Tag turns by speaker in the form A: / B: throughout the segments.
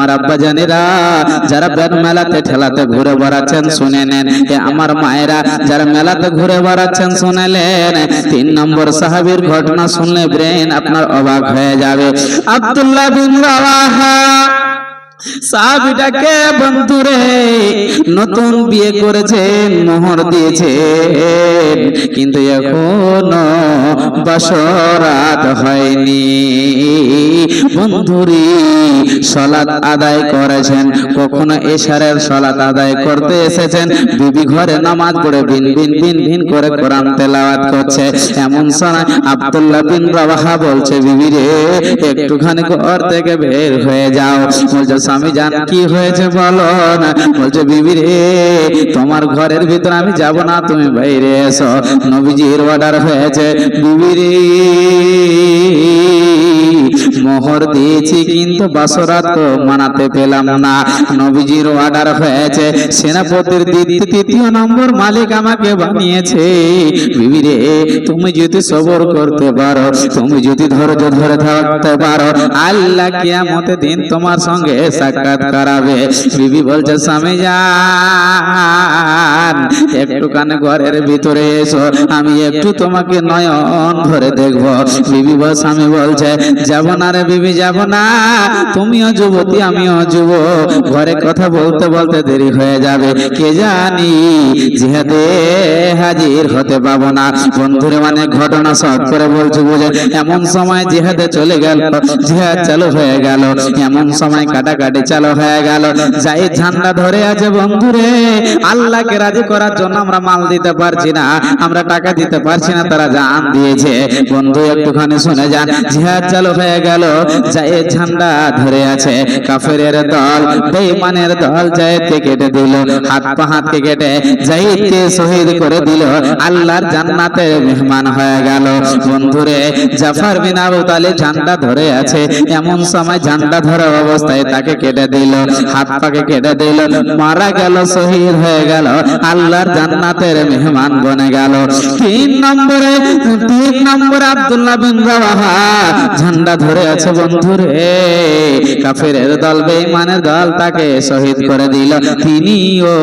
A: আমার আব্বা জানেরা, যারা বের মেলাতে ঠেলাতে ঘুরে বেড়াচ্ছেন শুনে নেন এ আমার মায়েরা, যারা মেলাতে ঘুরে বেড়াচ্ছেন শুনেলেন। তিন নম্বর সাহাবীর ঘটনা শুনলে ব্রেন আপনার অবাক হয়ে যাবে। আব্দুল্লাহ বিন রাওয়াহা, সাহাবিটাকে বন্ধুরে নতুন বিয়ে করেছেন, মোহর দিয়েছেন। কিন্তু এখনও বাসরাত হয়নি। বন্ধুরি সলাৎ আদায় করেছেন। কখনো এশারের সলাৎ আদায় করতে এসেছেন। বিবি ঘরে নামাজ পড়ে বিন বিন বিন বিন করে কোরআন তেলাওয়াত করছে। এমন সময় আব্দুল্লাহ বিন রাওয়াহা বলছে, বিবি রে, একটুখানি ঘর থেকে বের হয়ে যাও। বলছে, স্বামী জান, কি হয়েছে বলো না? বলছে, বিবি রে, তোমার ঘরের ভিতর আমি যাব না, তুমি বাইরে এসো। নবীজির অর্ডার হয়েছে, বিবি রে মোহর দিয়েছি, কিন্তু বাসরাত মানাতে পেলাম না। নবীজির অর্ডার হয়েছে, সেনাপতির তৃতীয় নম্বর মালিক আমাকে বানিয়েছে। বিবি রে তুমি যদি সবর করতে পারো, তুমি যদি ধৈর্য ধরে থাকতে পারো, আল্লাহ কিয়ামতের দিন তোমার সঙ্গে সাক্ষাৎ করাবে। বিবি বলছে স্বামী যান একটুখানি ঘরের ভিতরে এসো। আমি একটু তোমাকে নয়ন ভরে দেখব। বিবি বল স্বামী বলছে, যাব না রে বিবি, যাব না। তুমিও যুবতী, আমিও যুব ঘরে কথা বলতে বলতে দেরি হয়ে যাবে। কে জানি জিহাদে হাজির হতে পাবো না। বন্ধুরে মানে ঘটনা শর্ট করে বলছে, বুঝে। এমন সময় জিহাদে চলে গেল। জিহাদ চালু হয়ে গেল। এমন সময় কাটাকাটি চালু হয়ে গেল। যাই ঝান্ডা ধরে আছে বন্ধুরে, আল্লাহকে রাজি করার জন্য আমরা মাল দিতে পারছি না, আমরা টাকা দিতে পারছি না, তারা জান দিয়েছে। বন্ধু, একটুখানি শুনে যান, জিহাদ চালু হয়ে গেল যাই ঝান্ডা ধরে আছে। কাফেরের দল, বেঈমানের দল যাইতে কেটে দিল, হাত পা হাতকে কেটে যাইতে শহীদ করে দিল, আল্লাহর জান্নাতের মেহমান হয়ে গেল। বন্ধুরে, জাফর বিন আবু তালিব ঝান্ডা ধরে আছে, এমন সময় ঝান্ডা ধরা অবস্থায় তাকে কেটে দিল, হাত পাকে কেটে দিল, মারা গেল, শহীদ হয়ে গেল, আল্লাহর জান্নাতের মেহমান বনে গেল। তিন নম্বরে তিন নম্বরে আব্দুল্লাহ বিন রাওয়াহা ঝান্ডা ধরে আছে বন্ধুরে। কাফেরের দল, বেঈমানের দল তাকে শহীদ করে দিল। তিনিও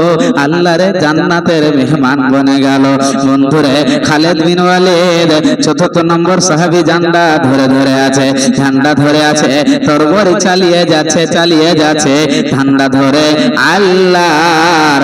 A: আল্লাহর জান্নাতের মেহমান বনে গেল। বন্ধুরে, খালেদ বিন ওয়ালিদ, চতুর্থ নম্বর সাহাবী ঝান্ডা ধরে ধরে আছে। ঝান্ডা ধরে আছে, তরবারি চালিয়ে যাচ্ছে চালিয়ে যাচ্ছে। ঝান্ডা ধরে আল্লাহর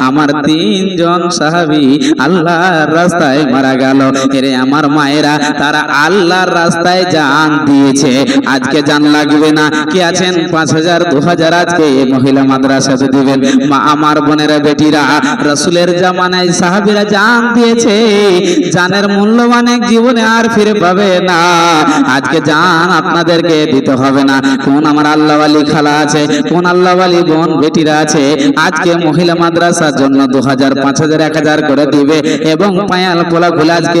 A: আমার তিনজন সাহাবী আল্লাহর রাস্তায় মারা গেল। এরে আমার মায়েরা, তারা আল্লাহর রাস্তায় জান দিয়েছে। আজকে জান লাগবে না। কি আছেন? পাঁচ হাজার, দু হাজার আজকে মহিলা মাদ্রাসাতে দিবেন। মা, আমার বোনেরা, বেটিরা, রসুলের জামানায় সাহাবীরা জান দিয়েছে। জানের মূল্য অনেক জীবনে আর ফিরে পাবে না। আজকে জান আপনাদেরকে দিতে হবে না। কোন আমার আল্লাহওয়ালি খালা আছে, কোন আল্লাহওয়ালি বোন, বেটিরা আছে, আজকে মহিলা মাদ্রাসার জন্য দু হাজার পাঁচ হাজার এক হাজার করে দিবে। এবং পায়াল পোলা আজকে